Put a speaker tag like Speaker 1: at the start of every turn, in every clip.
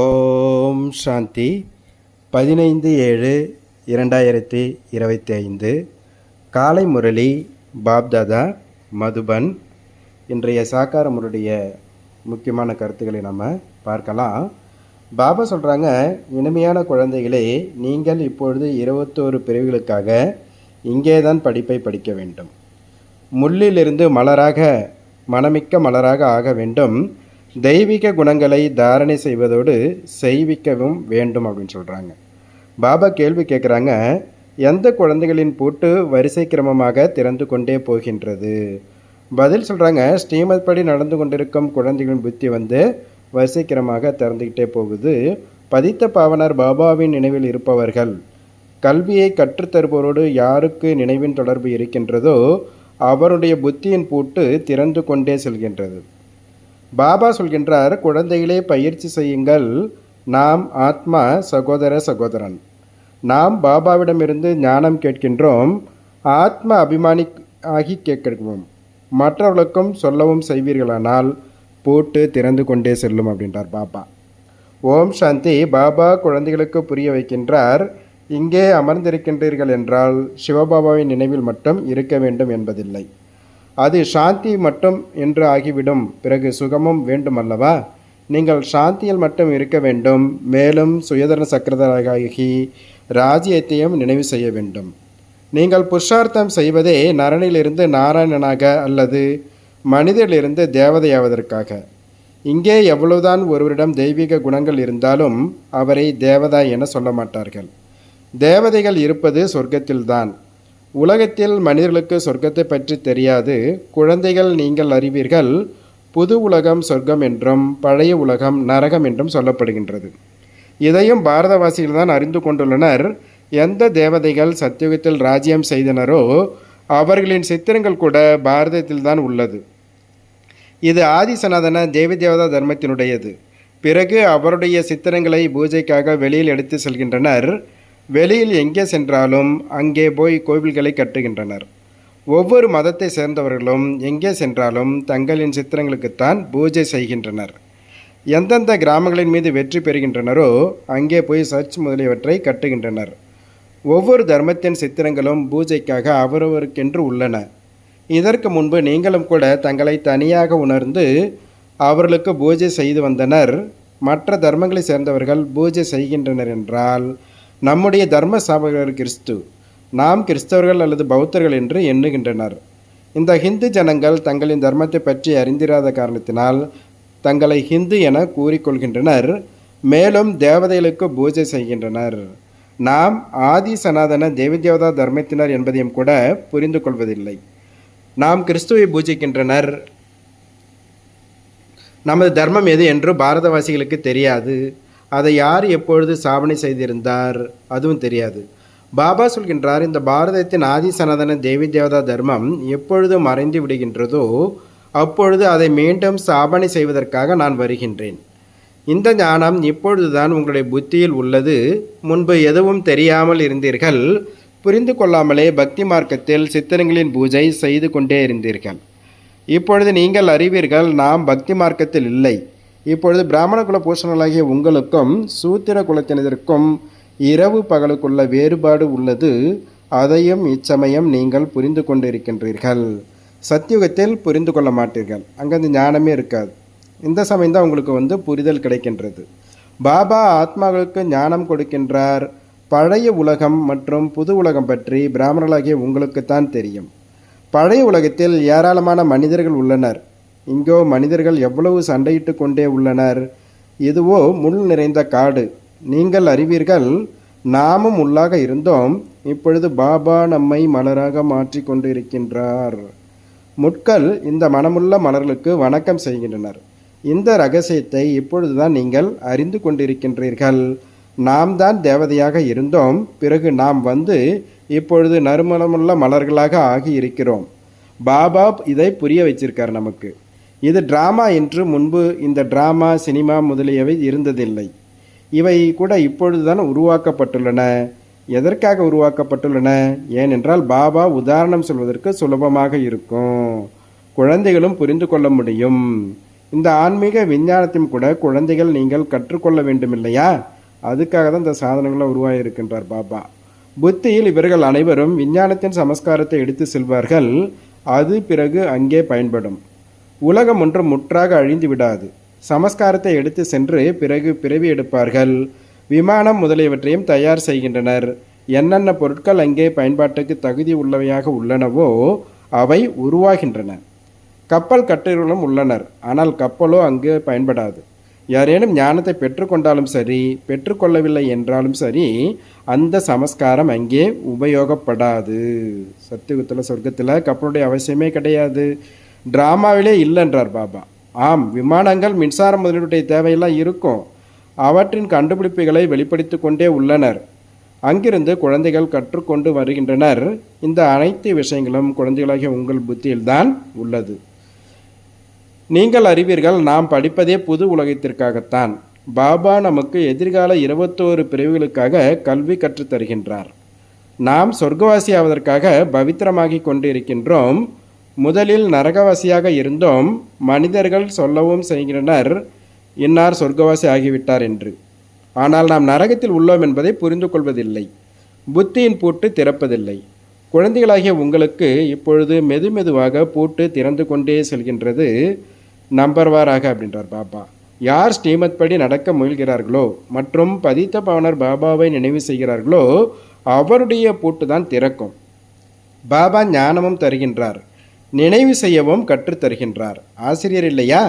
Speaker 1: ஓம் சாந்தி. பதினைந்து ஏழு இரண்டாயிரத்தி இருபத்தி ஐந்து காலை முரளி பாப்தாதா மதுபன். இன்றைய சாக்கார முக்கியமான கருத்துக்களை நம்ம பார்க்கலாம். பாபா சொல்கிறாங்க இனிமையான குழந்தைகளே நீங்கள் இப்பொழுது இருபத்தோரு பிரிவுகளுக்காக இங்கே தான் படிப்பை படிக்க வேண்டும். முள்ளிலிருந்து மலராக மனமிக்க மலராக ஆக வேண்டும். தெய்வீக குணங்களை தாரணை செய்வதோடு செய்விக்கவும் வேண்டும் அப்படின்னு சொல்கிறாங்க பாபா கேள்வி கேட்குறாங்க எந்த குழந்தைகளின் பூட்டு வரிசை கிரமமாக திறந்து கொண்டே போகின்றது? பதில் சொல்கிறாங்க ஸ்ரீமத் படி நடந்து கொண்டிருக்கும் குழந்தைகளின் புத்தி வந்து வரிசைக்கிரமாக திறந்துக்கிட்டே போகுது. பதித்த பாவனர் பாபாவின் நினைவில் இருப்பவர்கள் கல்வியை கற்றுத்தருபவரோடு யாருக்கு நினைவின் தொடர்பு இருக்கின்றதோ அவருடைய புத்தியின் பூட்டு திறந்து கொண்டே செல்கின்றது. பாபா சொல்கின்றார் குழந்தைகளே பயிற்சி செய்யுங்கள். நாம் ஆத்மா சகோதர சகோதரன். நாம் பாபாவிடமிருந்து ஞானம் கேட்கின்றோம். ஆத்ம அபிமானி ஆகி கேட்கவும் மற்றவர்களுக்கும் சொல்லவும் செய்வீர்களானால் போட்டு திறந்து கொண்டே செல்லும் அப்படின்றார் பாபா. ஓம் சாந்தி. பாபா குழந்தைகளுக்கு புரிய வைக்கின்றார். இங்கே அமர்ந்திருக்கின்றீர்கள் என்றால் சிவபாபாவின் நினைவில் மட்டும் இருக்க வேண்டும் என்பதில்லை. அது சாந்தி மட்டும் என்று ஆகிவிடும். பிறகு சுகமும் வேண்டும் அல்லவா நீங்கள் சாந்தியில் மட்டும் இருக்க வேண்டும். மேலும் சுயதர சக்கரதராகி ராஜ்யத்தையும் நினைவு செய்ய வேண்டும். நீங்கள் புருஷார்த்தம் செய்வதே நரனிலிருந்து நாராயணனாக அல்லது மனிதரிலிருந்து தேவதையாவதற்காக. இங்கே எவ்வளவுதான் ஒருவரிடம் தெய்வீக குணங்கள் இருந்தாலும் அவரை தேவதா என சொல்ல மாட்டார்கள். தேவதைகள் இருப்பது சொர்க்கத்தில்தான். உலகத்தில் மனிதர்களுக்கு சொர்க்கத்தை பற்றி தெரியாது. குழந்தைகள் நீங்கள் அறிவீர்கள். புது உலகம் சொர்க்கம் என்றும் பழைய உலகம் நரகம் என்றும் சொல்லப்படுகின்றது. இதையும் பாரதவாசிகள் தான் அறிந்து கொண்டுள்ளனர். எந்த தேவதைகள் சத்தியுகத்தில் ராஜ்யம் செய்தனரோ அவர்களின் சித்திரங்கள் கூட பாரதத்தில் தான் உள்ளது. இது ஆதிசனாதன தேவி தேவதா தர்மத்தினுடையது. பிறகு அவருடைய சித்திரங்களை பூஜைக்காக வெளியில் எடுத்து செல்கின்றனர். வெளியில் எங்கே சென்றாலும் அங்கே போய் கோவில்களை கட்டுகின்றனர். ஒவ்வொரு மதத்தை சேர்ந்தவர்களும் எங்கே சென்றாலும் தங்களின் சித்திரங்களுக்குத்தான் பூஜை செய்கின்றனர். எந்தெந்த கிராமங்களின் மீது வெற்றி பெறுகின்றனரோ அங்கே போய் சர்ச் முதலியவற்றை கட்டுகின்றனர். ஒவ்வொரு தர்மத்தின் சித்திரங்களும் பூஜைக்காக அவரவருக்கென்று உள்ளன. இதற்கு முன்பு நீங்களும் கூட தங்களை தனியாக உணர்ந்து அவர்களுக்கு பூஜை செய்து வந்தனர். மற்ற தர்மங்களை சேர்ந்தவர்கள் பூஜை செய்கின்றனர் என்றால் நம்முடைய தர்ம ஸ்தாபகர் கிறிஸ்து நாம் கிறிஸ்தவர்கள் அல்லது பௌத்தர்கள் என்று எண்ணுகின்றனர். இந்த ஹிந்து ஜனங்கள் தங்களின் தர்மத்தை பற்றி அறிந்திராத காரணத்தினால் தங்களை ஹிந்து என கூறிக்கொள்கின்றனர். மேலும் தேவதைகளுக்கு பூஜை செய்கின்றனர். நாம் ஆதி சனாதன தேவதேவதா தர்மத்தினர் என்பதையும் கூட புரிந்து கொள்வதில்லை. நாம் கிறிஸ்துவை பூஜிக்கின்றனர். நமது தர்மம் எது என்று பாரதவாசிகளுக்கு தெரியாது. அதை யார் எப்பொழுது சாவனை செய்திருந்தார்? அதுவும் தெரியாது. பாபா சொல்கின்றார் இந்த பாரதத்தின் ஆதி சனாதன தேவி தேவதா தர்மம் எப்பொழுது மறைந்து விடுகின்றதோ அப்பொழுது அதை மீண்டும் சாபனை செய்வதற்காக நான் வருகின்றேன். இந்த ஞானம் இப்பொழுதுதான் உங்களுடைய புத்தியில் உள்ளது. முன்பு எதுவும் தெரியாமல் இருந்தீர்கள். புரிந்து கொள்ளாமலே பக்தி மார்க்கத்தில் சித்திரங்களின் பூஜை செய்து கொண்டே இருந்தீர்கள். இப்பொழுது நீங்கள் அறிவீர்கள் நாம் பக்தி மார்க்கத்தில் இல்லை. இப்பொழுது பிராமண குல பூஷணர்களாகிய உங்களுக்கும் சூத்திர குலத்தினருக்கும் இரவு பகலுக்குள்ள வேறுபாடு உள்ளது. அதையும் இச்சமயம் நீங்கள் புரிந்து கொண்டிருக்கின்றீர்கள். சத்தியுகத்தில் புரிந்து கொள்ள மாட்டீர்கள். அங்கே அந்த ஞானமே இருக்காது. இந்த சமயம் தான் உங்களுக்கு வந்து புரிதல் கிடைக்கின்றது. பாபா ஆத்மாக்களுக்கு ஞானம் கொடுக்கின்றார். பழைய உலகம் மற்றும் புது உலகம் பற்றி பிராமணர்களாகிய உங்களுக்குத்தான் தெரியும். பழைய உலகத்தில் ஏராளமான மனிதர்கள் உள்ளனர். இங்கோ மனிதர்கள் எவ்வளவு சண்டையிட்டு கொண்டே உள்ளனர்? இதுவோ முள் நிறைந்த காடு. நீங்கள் அறிவீர்கள் நாமும் உள்ளாக இருந்தோம். இப்பொழுது பாபா நம்மை மலராக மாற்றி கொண்டு இருக்கின்றார் முட்கள் இந்த மனமுள்ள மலர்களுக்கு வணக்கம் செய்கின்றனர். இந்த ரகசியத்தை இப்பொழுதுதான் நீங்கள் அறிந்து கொண்டிருக்கின்றீர்கள். நாம் தான் தேவதையாக இருந்தோம். பிறகு நாம் வந்து இப்பொழுது நறுமணமுள்ள மலர்களாக ஆகி இருக்கிறோம் பாபா இதை புரிய வச்சிருக்கார் நமக்கு. இது டிராமா என்று முன்பு இந்த டிராமா சினிமா முதலியவை இருந்ததில்லை. இவை கூட இப்பொழுதுதான் உருவாக்கப்பட்டுள்ளன. எதற்காக உருவாக்கப்பட்டுள்ளன? ஏனென்றால் பாபா உதாரணம் சொல்வதற்கு சுலபமாக இருக்கும். குழந்தைகளும் புரிந்து கொள்ள முடியும். இந்த ஆன்மீக விஞ்ஞானத்தையும் கூட குழந்தைகள் நீங்கள் கற்றுக்கொள்ள வேண்டும் இல்லையா அதுக்காக தான் இந்த சாதனங்களை உருவாகியிருக்கின்றார் பாபா. புத்தியில் இவர்கள் அனைவரும் விஞ்ஞானத்தின் சமஸ்காரத்தை எடுத்து செல்வார்கள். அது பிறகு அங்கே பயன்படும். உலகம் ஒன்று முற்றாக அழிந்து விடாது. சமஸ்காரத்தை எடுத்து சென்று பிறகு பிறவி எடுப்பார்கள். விமானம் முதலியவற்றையும் தயார் செய்கின்றனர். என்னென்ன பொருட்கள் அங்கே பயன்பாட்டுக்கு தகுதி உள்ளவையாக உள்ளனவோ அவை உருவாகின்றன. கப்பல் கட்டுகளும் உள்ளனர். ஆனால் கப்பலோ அங்கு பயன்படாது. யாரேனும் ஞானத்தை பெற்றுக்கொண்டாலும் சரி பெற்றுக்கொள்ளவில்லை என்றாலும் சரி அந்த சமஸ்காரம் அங்கே உபயோகப்படாது. சத்தியுகத்தில் சொர்க்கத்தில் கப்பலுடைய அவசியமே கிடையாது. டிராமாவிலே இல்லைன்றார் பாபா. ஆம் விமானங்கள் மின்சாரம் முதலீட்டுடைய தேவையெல்லாம் இருக்கும். அவற்றின் கண்டுபிடிப்புகளை வெளிப்படுத்தி கொண்டே உள்ளனர். அங்கிருந்து குழந்தைகள் கற்றுக்கொண்டு வருகின்றனர். இந்த அனைத்து விஷயங்களும் குழந்தைகளாகிய உங்கள் புத்தியில்தான் உள்ளது. நீங்கள் அறிவீர்கள் நாம் படிப்பதே புது உலகத்திற்காகத்தான். பாபா நமக்கு எதிர்கால இருபத்தோரு பிரிவுகளுக்காக கல்வி கற்றுத் தருகின்றார் நாம் சொர்க்கவாசி ஆவதற்காக பவித்திரமாகி கொண்டு இருக்கின்றோம் முதலில் நரகவாசியாக இருந்தோம் மனிதர்கள் சொல்லவும் செய்கின்றனர் இன்னார் சொர்க்கவாசி ஆகிவிட்டார் என்று. ஆனால் நாம் நரகத்தில் உள்ளோம் என்பதை புரிந்து கொள்வதில்லை. புத்தியின் பூட்டு திறப்பதில்லை. குழந்தைகளாகிய உங்களுக்கு இப்பொழுது மெதுமெதுவாக பூட்டு திறந்து கொண்டே செல்கின்றது நம்பர்வாராக அப்படின்றார் பாபா. யார் ஸ்ரீமத் படி நடக்க முயல்கிறார்களோ மற்றும் பதித்த பவனர் பாபாவை நினைவு செய்கிறார்களோ அவருடைய பூட்டு தான் திறக்கும். பாபா ஞானமும் தருகின்றார். நினைவு செய்யவும் கற்றுத்தருகின்றார். ஆசிரியர் இல்லையா?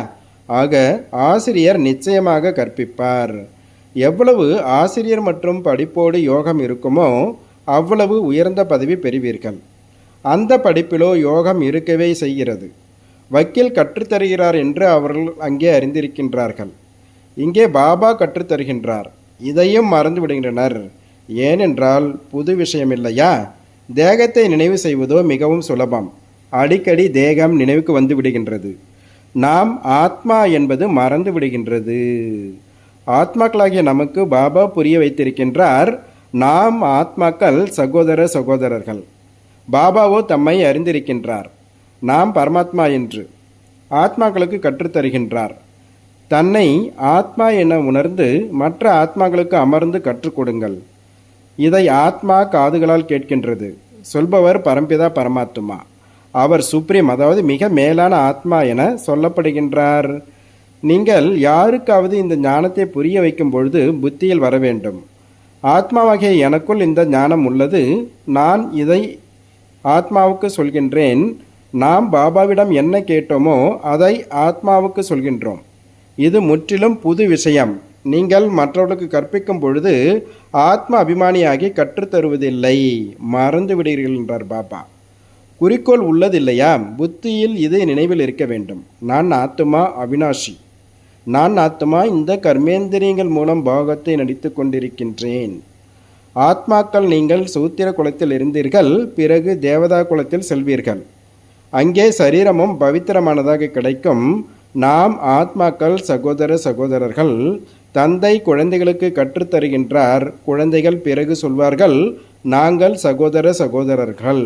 Speaker 1: ஆக ஆசிரியர் நிச்சயமாக கற்பிப்பார். எவ்வளவு ஆசிரியர் மற்றும் படிப்போடு யோகம் இருக்குமோ அவ்வளவு உயர்ந்த பதவி பெறுவீர்கள். அந்த படிப்பிலோ யோகம் இருக்கவே செய்கிறது. வக்கீல் கற்றுத்தருகிறார் என்று அவர்கள் அங்கே அறிந்திருக்கின்றார்கள். இங்கே பாபா கற்றுத்தருகின்றார். இதையும் மறந்து விடுகின்றனர் ஏனென்றால் புது விஷயம் இல்லையா? தேகத்தை நினைவு செய்வதோ மிகவும் சுலபம். அடிக்கடி தேகம் நினைவுக்கு வந்து விடுகின்றது. நாம் ஆத்மா என்பது மறந்து விடுகின்றது. ஆத்மாக்களாகிய நமக்கு பாபா புரிய வைத்திருக்கின்றார் நாம் ஆத்மாக்கள் சகோதர சகோதரர்கள். பாபாவோ தம்மை அறிந்திருக்கின்றார் நாம் பரமாத்மா என்று ஆத்மாக்களுக்கு கற்றுத்தருகின்றார். தன்னை ஆத்மா என உணர்ந்து மற்ற ஆத்மாக்களுக்கு அமர்ந்து கற்றுக் கொடுங்கள் இதை ஆத்மா காதுகளால் கேட்கின்றது. சொல்பவர் பரம்பிதா பரமாத்மா. அவர் சுப்ரீம் அதாவது மிக மேலான ஆத்மா என சொல்லப்படுகின்றார். நீங்கள் யாருக்காவது இந்த ஞானத்தை புரிய வைக்கும் பொழுது புத்தியில் வர வேண்டும். ஆத்மாவாகிய எனக்குள் இந்த ஞானம் உள்ளது. நான் இதை ஆத்மாவுக்கு சொல்கின்றேன். நாம் பாபாவிடம் என்ன கேட்டோமோ அதை ஆத்மாவுக்கு சொல்கின்றோம். இது முற்றிலும் புது விஷயம். நீங்கள் மற்றவர்களுக்கு கற்பிக்கும் பொழுது ஆத்ம அபிமானியாகி கற்றுத்தருவதில்லை. மறந்து விடுகிறீர்கள் என்றார் பாபா. குறிக்கோள் உள்ளதில்லையா? புத்தியில் இது நினைவில் இருக்க வேண்டும். நான் ஆத்மா அவினாஷி. நான் ஆத்மா இந்த கர்மேந்திரியங்கள் மூலம் பாகத்தை நடித்து கொண்டிருக்கின்றேன். ஆத்மாக்கள் நீங்கள் சூத்திர குலத்தில் இருந்தீர்கள் பிறகு தேவதா குலத்தில் செல்வீர்கள். அங்கே சரீரமும் பவித்திரமானதாக கிடைக்கும். நாம் ஆத்மாக்கள் சகோதர சகோதரர்கள் தந்தை குழந்தைகளுக்கு கற்றுத்தருகின்றார் குழந்தைகள் பிறகு சொல்வார்கள் நாங்கள் சகோதர சகோதரர்கள்.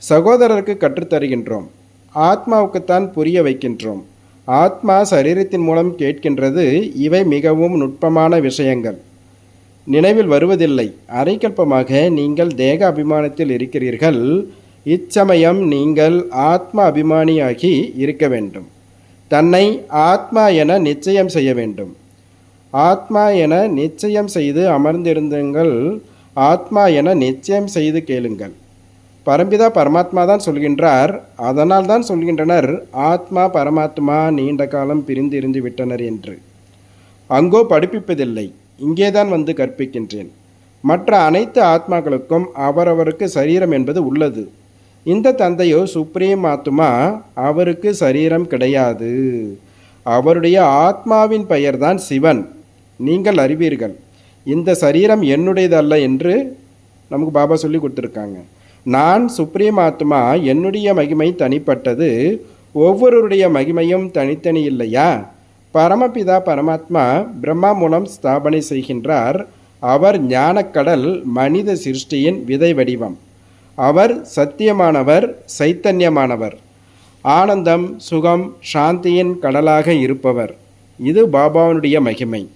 Speaker 1: சகோதரருக்கு கற்றுத்தருகின்றோம். ஆத்மாவுக்குத்தான் புரிய வைக்கின்றோம். ஆத்மா சரீரத்தின் மூலம் கேட்கின்றது இவை மிகவும் நுட்பமான விஷயங்கள். நினைவில் வருவதில்லை. அரைக்கல்பமாக நீங்கள் தேக அபிமானத்தில் இருக்கிறீர்கள். இச்சமயம் நீங்கள் ஆத்ம அபிமானியாகி இருக்க வேண்டும். தன்னை ஆத்மா என நிச்சயம் செய்ய வேண்டும். ஆத்மா என நிச்சயம் செய்து அமர்ந்திருந்துங்கள். ஆத்மா என நிச்சயம் செய்து கேளுங்கள். பரம்பிதா பரமாத்மா தான் சொல்கின்றார். அதனால் தான் சொல்கின்றனர் ஆத்மா பரமாத்மா நீண்ட காலம் பிரிந்து இருந்து விட்டனர் என்று. அங்கோ படிப்பிப்பதில்லை இங்கேதான் வந்து கற்பிக்கின்றேன். மற்ற அனைத்து ஆத்மாக்களுக்கும் அவரவருக்கு சரீரம் என்பது உள்ளது. இந்த தந்தையோ சுப்ரீம் ஆத்மா அவருக்கு சரீரம் கிடையாது. அவருடைய ஆத்மாவின் பெயர்தான் சிவன். நீங்கள் அறிவீர்கள் இந்த சரீரம் என்னுடையதல்ல என்று நமக்கு பாபா சொல்லி கொடுத்துருக்காங்க. நான் சுப்ரீம் ஆத்மா என்னுடைய மகிமை தனிப்பட்டது ஒவ்வொருவருடைய மகிமையும் தனித்தனி இல்லையா? பரமபிதா பரமாத்மா பிரம்மா மூலம் ஸ்தாபனை செய்கின்றார். அவர் ஞானக்கடல் மனித சிருஷ்டியின் விதை வடிவம். அவர் சத்தியமானவர் சைத்தன்யமானவர். ஆனந்தம் சுகம் சாந்தியின் கடலாக இருப்பவர். இது பாபாவினுடைய மகிமை.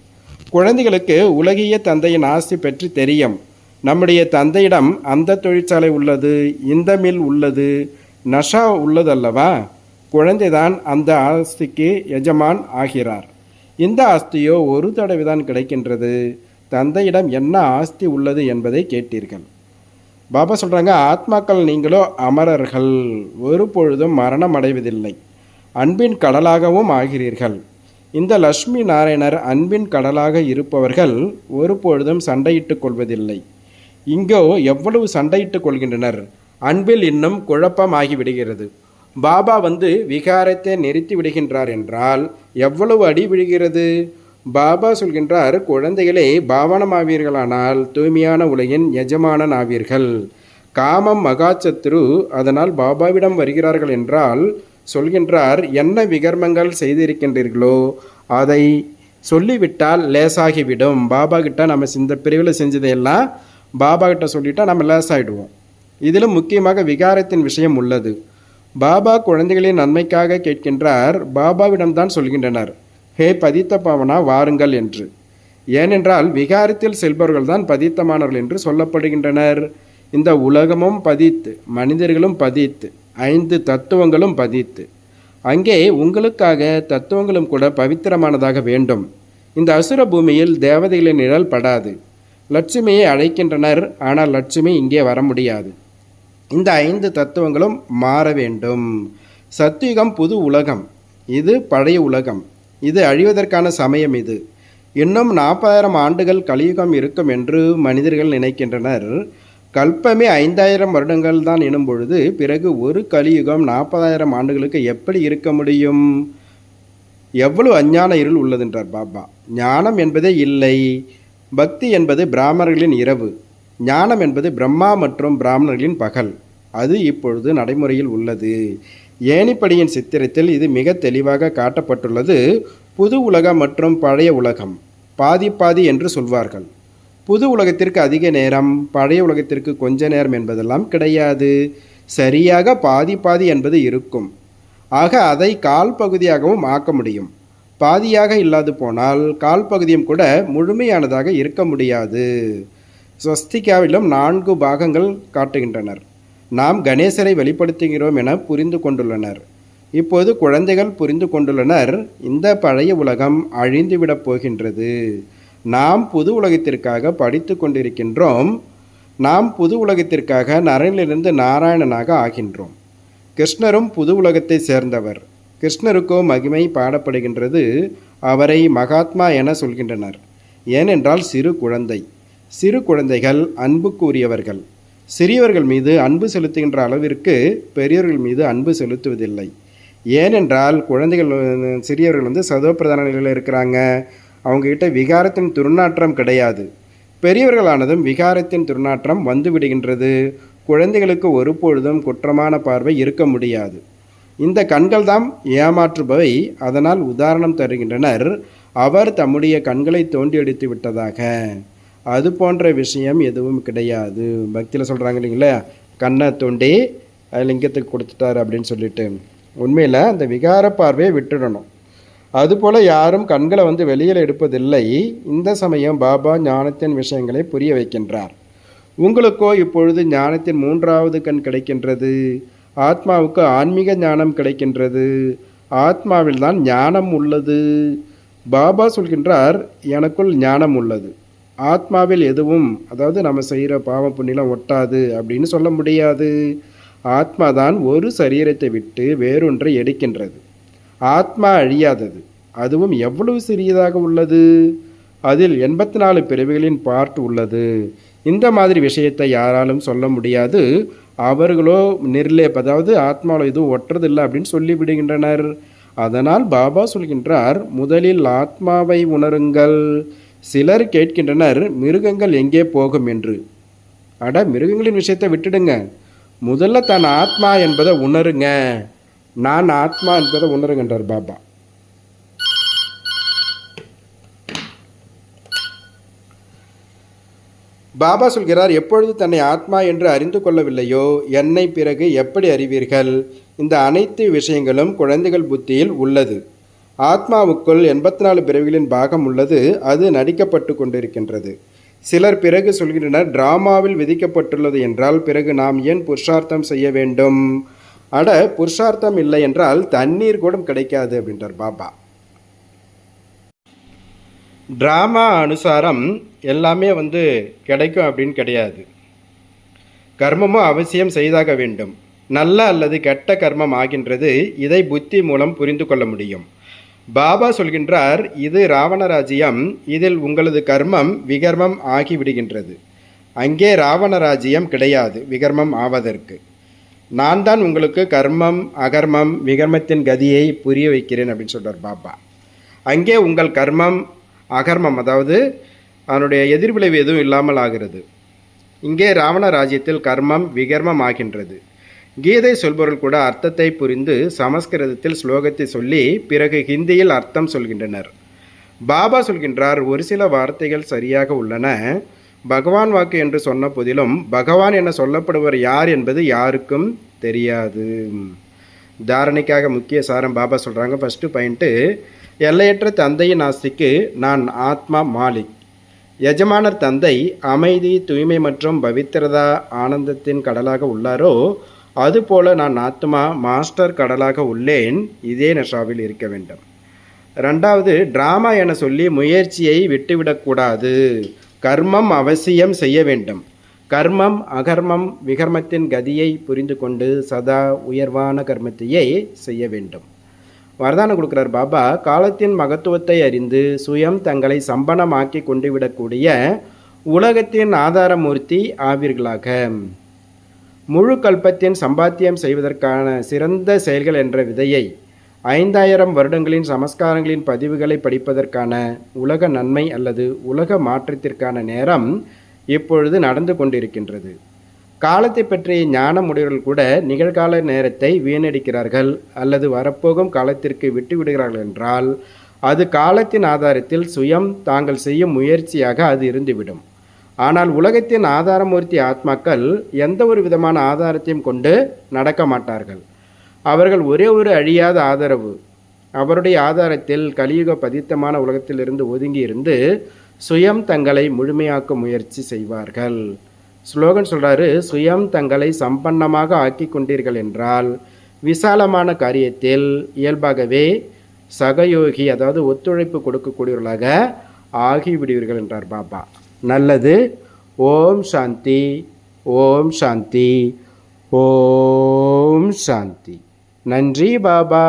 Speaker 1: குழந்தைகளுக்கு உலகிய தந்தையின் ஆஸ்தி பற்றி தெரியும். நம்முடைய தந்தையிடம் அந்த தொழிற்சாலை உள்ளது இந்த மில் உள்ளது நஷா உள்ளதல்லவா? குழந்தைதான் அந்த ஆஸ்திக்கு எஜமான் ஆகிறார். இந்த ஆஸ்தியோ ஒரு தடவை தான் கிடைக்கின்றது. தந்தையிடம் என்ன ஆஸ்தி உள்ளது என்பதை கேட்டீர்கள். பாபா சொல்கிறாங்க ஆத்மாக்கள் நீங்களோ அமரர்கள். ஒரு பொழுதும் மரணம் அடைவதில்லை. அன்பின் கடலாகவும் ஆகிறீர்கள். இந்த லட்சுமி நாராயணர் அன்பின் கடலாக இருப்பவர்கள் ஒரு பொழுதும் சண்டையிட்டுக் கொள்வதில்லை. இங்கோ எவ்வளவு சண்டையிட்டுக் கொள்கின்றனர்? அன்பில் இன்னும் குழப்பமாகி விடுகிறது பாபா வந்து விகாரத்தை நிறுத்தி விடுகின்றார் என்றால் எவ்வளவு அடி விழுகிறது? பாபா சொல்கின்றார் குழந்தைகளே பாவனமாவீர்களானால் தூய்மையான உலகின் எஜமானன் ஆவீர்கள் காமம் மகாச்சத்ரு அதனால் பாபாவிடம் வருகிறார்கள் என்றால் சொல்கின்றார் என்ன விகர்மங்கள் செய்திருக்கின்றீர்களோ அதை சொல்லிவிட்டால் லேசாகிவிடும். பாபா கிட்ட நம்ம இந்த பிரிவில் செஞ்சதையெல்லாம் பாபா கிட்ட சொல்லிட்டா நம்ம ஆகிடுவோம் இதில் முக்கியமாக விகாரத்தின் விஷயம் உள்ளது. பாபா குழந்தைகளின் நன்மைக்காக கேட்கின்றார் பாபாவிடம்தான் சொல்கின்றனர். ஹே பதித்த பாவனா வாருங்கள் என்று. ஏனென்றால் விகாரத்தில் செல்பவர்கள் தான் பதித்தமானவர்கள் என்று சொல்லப்படுகின்றனர். இந்த உலகமும் பதித்து மனிதர்களும் பதித்து ஐந்து தத்துவங்களும் பதித்து. அங்கே உங்களுக்காக தத்துவங்களும் கூட பவித்திரமானதாக வேண்டும். இந்த அசுர பூமியில் தேவதைகளின் நிழல் படாது. லட்சுமியை அழைக்கின்றனர். ஆனால் லட்சுமி இங்கே வர முடியாது. இந்த ஐந்து தத்துவங்களும் மாற வேண்டும். சத்யுகம் புது உலகம். இது பழைய உலகம். இது அழிவதற்கான சமயம் இது. இன்னும் நாற்பதாயிரம் ஆண்டுகள் கலியுகம் இருக்கும் என்று மனிதர்கள் நினைக்கின்றனர். கல்பமே ஐந்தாயிரம் வருடங்கள் தான் எனும் பொழுது பிறகு ஒரு கலியுகம் நாற்பதாயிரம் ஆண்டுகளுக்கு எப்படி இருக்க முடியும்? எவ்வளவு அஞ்ஞான இருள் உள்ளதென்றார் பாபா. ஞானம் என்பதே இல்லை. பக்தி என்பது பிராமணர்களின் இரவு. ஞானம் என்பது பிரம்மா மற்றும் பிராமணர்களின் பகல். அது இப்பொழுது நடைமுறையில் உள்ளது. ஏனிப்படியின் சித்திரத்தில் இது மிக தெளிவாக காட்டப்பட்டுள்ளது. புது உலகம் மற்றும் பழைய உலகம். பாதி பாதி என்று சொல்வார்கள். புது உலகத்திற்கு அதிக நேரம் பழைய உலகத்திற்கு கொஞ்ச நேரம் என்பதெல்லாம் கிடையாது. சரியாக பாதி பாதி என்பது இருக்கும். ஆக அதை கால் பகுதியாகவும் ஆக்க முடியும். பாதியாக இல்லாது போனால் கால் பகுதியும் கூட முழுமையானதாக இருக்க முடியாது. ஸ்வஸ்திகாவிலும் நான்கு பாகங்கள் காட்டுகின்றனர். நாம் கணேசரை வெளிப்படுத்துகிறோம் என புரிந்து கொண்டுள்ளனர். இப்போது குழந்தைகள் புரிந்து கொண்டுள்ளனர். இந்த பழைய உலகம் அழிந்துவிடப் போகின்றது. நாம் புது உலகத்திற்காக படித்து கொண்டிருக்கின்றோம். நாம் புது உலகத்திற்காக நரனிலிருந்து நாராயணனாக ஆகின்றோம். கிருஷ்ணரும் புது உலகத்தை சேர்ந்தவர். கிருஷ்ணருக்கோ மகிமை பாடப்படுகின்றது அவரை மகாத்மா என சொல்கின்றனர். ஏனென்றால் சிறு குழந்தை. சிறு குழந்தைகள் அன்புக்குரியவர்கள். சிறியவர்கள் மீது அன்பு செலுத்துகின்ற அளவிற்கு பெரியவர்கள் மீது அன்பு செலுத்துவதில்லை. ஏனென்றால் குழந்தைகள் சிறியவர்கள் வந்து சதோப்பிரதான நிலையில் இருக்கிறாங்க. அவங்ககிட்ட விகாரத்தின் துர்நாற்றம் கிடையாது. பெரியவர்களானதும் விகாரத்தின் துர்நாற்றம் வந்து விடுகின்றது குழந்தைகளுக்கு ஒருபொழுதும் குற்றமான பார்வை இருக்க முடியாது. இந்த கண்கள் தாம் ஏமாற்றுபவை அதனால் உதாரணம் தருகின்றனர். அவர் தம்முடைய கண்களை தோண்டி எடுத்து விட்டதாக. அது போன்ற விஷயம் எதுவும் கிடையாது. பக்தியில் சொல்கிறாங்க இல்லைங்களா? கண்ணை தோண்டி லிங்கத்துக்கு கொடுத்துட்டார் அப்படின்னு சொல்லிட்டு. உண்மையில் அந்த விகார பார்வையை விட்டுடணும். அதுபோல் யாரும் கண்களை வந்து வெளியில் எடுப்பதில்லை. இந்த சமயம் பாபா ஞானத்தின் விஷயங்களை புரிய வைக்கின்றார். உங்களுக்கோ இப்பொழுது ஞானத்தின் மூன்றாவது கண் கிடைக்கின்றது. ஆத்மாவுக்கு ஆன்மீக ஞானம் கிடைக்கின்றது. ஆத்மாவில் தான் ஞானம் உள்ளது. பாபா சொல்கின்றார் எனக்குள் ஞானம் உள்ளது. ஆத்மாவில் எதுவும் அதாவது நம்ம செய்கிற பாவ புண்ணியம் ஒட்டாது அப்படின்னு சொல்ல முடியாது. ஆத்மா தான் ஒரு சரீரத்தை விட்டு வேறொன்றை எடுக்கின்றது. ஆத்மா அழியாதது. அதுவும் எவ்வளவு சிறியதாக உள்ளது? அதில் எண்பத்தி நாலு பிறவிகளின் பார்ட் உள்ளது. இந்த மாதிரி விஷயத்தை யாராலும் சொல்ல முடியாது. அவர்களோ நிர்லேப் அதாவது ஆத்மாவில் எதுவும் ஒட்டுறதில்லை அப்படின்னு சொல்லி விடுகின்றனர் அதனால் பாபா சொல்கின்றார் முதலில் ஆத்மாவை உணருங்கள். சிலர் கேட்கின்றனர் மிருகங்கள் எங்கே போகும் என்று. அட மிருகங்களின் விஷயத்தை விட்டுடுங்க. முதல்ல தன் ஆத்மா என்பதை உணருங்க. நான் ஆத்மா என்பதை உணருங்கன்றார் பாபா. பாபா சொல்கிறார் எப்பொழுது தன்னை ஆத்மா என்று அறிந்து கொள்ளவில்லையோ என்னை பிறகு எப்படி அறிவீர்கள்? இந்த அனைத்து விஷயங்களும் குழந்தைகள் புத்தியில் உள்ளது. ஆத்மாவுக்குள் எண்பத்தி நாலு பிறவிகளின் பாகம் உள்ளது அது நடிக்கப்பட்டு கொண்டிருக்கின்றது. சிலர் பிறகு சொல்கின்றனர் டிராமாவில் விதிக்கப்பட்டுள்ளது என்றால் பிறகு நாம் ஏன் புருஷார்த்தம் செய்ய வேண்டும்? அட புருஷார்த்தம் இல்லை என்றால் தண்ணீர் கூட கிடைக்காது அப்படின்றார் பாபா. ட்ராமா அனுசாரம் எல்லாமே வந்து கிடைக்கும் அப்படின்னு கிடையாது. கர்மமும் அவசியம் செய்தாக வேண்டும். நல்ல அல்லது கெட்ட கர்மம் ஆகின்றது இதை புத்தி மூலம் புரிந்து கொள்ள முடியும். பாபா சொல்கின்றார் இது ராவணராஜ்யம் இதில் உங்களது கர்மம் விகர்மம் ஆகிவிடுகின்றது. அங்கே ராவணராஜ்யம் கிடையாது விகர்மம் ஆவதற்கு. நான் தான் உங்களுக்கு கர்மம் அகர்மம் விகர்மத்தின் கதியை புரிய வைக்கிறேன் அப்படின்னு சொல்கிறார் பாபா. அங்கே உங்கள் கர்மம் அகர்மம் அதாவது அதனுடைய எதிர்விளைவு எதுவும் இல்லாமல் ஆகிறது. இங்கே ராவண ராஜ்யத்தில் கர்மம் விகர்மம் ஆகின்றது. கீதை சொல்பவர்கள் கூட அர்த்தத்தை புரிந்து சமஸ்கிருதத்தில் ஸ்லோகத்தை சொல்லி பிறகு ஹிந்தியில் அர்த்தம் சொல்கின்றனர். பாபா சொல்கின்றார் ஒரு சில வார்த்தைகள் சரியாக உள்ளன. பகவான் வாக்கு என்று சொன்ன போதிலும் பகவான் என சொல்லப்படுவர் யார் என்பது யாருக்கும் தெரியாது. தாரணைக்காக முக்கிய சாரம் பாபா சொல்கிறாங்க ஃபஸ்ட்டு பாயிண்ட்டு எல்லையற்ற தந்தையின் ஆசிக்கு நான் ஆத்மா மாலிக். எஜமானர் தந்தை அமைதி தூய்மை மற்றும் பவித்திரதா ஆனந்தத்தின் கடலாக உள்ளாரோ அதுபோல நான் ஆத்மா மாஸ்டர் கடலாக உள்ளேன். இதே நஷாவில் இருக்க வேண்டும். ரெண்டாவது டிராமா என சொல்லி முயற்சியை விட்டுவிடக்கூடாது கர்மம் அவசியம் செய்ய வேண்டும். கர்மம் அகர்மம் விகர்மத்தின் கதியை புரிந்து கொண்டு சதா உயர்வான கர்மத்தையே செய்ய வேண்டும். வரதானம் கொடுக்குறார் பாபா. காலத்தின் மகத்துவத்தை அறிந்து சுயம் தங்களை சம்பனமாக்கி கொண்டு விடக்கூடிய உலகத்தின் ஆதாரமூர்த்தி ஆவீர்களாக. முழு கல்பத்தின் சம்பாத்தியம் செய்வதற்கான சிறந்த செயல்கள் என்ற விதையை ஐந்தாயிரம் வருடங்களின் சமஸ்காரங்களின் பதிவுகளை படிப்பதற்கான உலக நன்மை அல்லது உலக மாற்றத்திற்கான நேரம் இப்பொழுது நடந்து கொண்டிருக்கின்றது. காலத்தை பற்றிய ஞானம் உடையவர்கள் கூட நிகழ்கால நேரத்தை வீணடிக்கிறார்கள் அல்லது வரப்போகும் காலத்திற்கு விட்டு விடுகிறார்கள் என்றால் அது காலத்தின் ஆதாரத்தில் சுயம் தாங்கள் செய்யும் முயற்சியாக அது இருந்துவிடும். ஆனால் உலகத்தின் ஆதாரமூர்த்தி ஆத்மாக்கள் எந்த ஒரு விதமான ஆதாரத்தையும் கொண்டு நடக்க மாட்டார்கள். அவர்கள் ஒரே ஒரு அழியாத ஆதரவு. அவருடைய ஆதாரத்தில் கலியுக பதித்தமான உலகத்திலிருந்து ஒதுங்கி இருந்து சுயம் தங்களை முழுமையாக்கும் முயற்சி செய்வார்கள். ஸ்லோகன் சொல்கிறாரு சுயம் தங்களை சம்பன்னமாக ஆக்கி கொண்டீர்கள் என்றால் விசாலமான காரியத்தில் இயல்பாகவே சகயோகி அதாவது ஒத்துழைப்பு கொடுக்கக்கூடியவர்களாக ஆகிவிடுவீர்கள் என்றார் பாபா. நல்லது. ஓம் சாந்தி. ஓம் சாந்தி. ஓம் சாந்தி. நன்றி பாபா.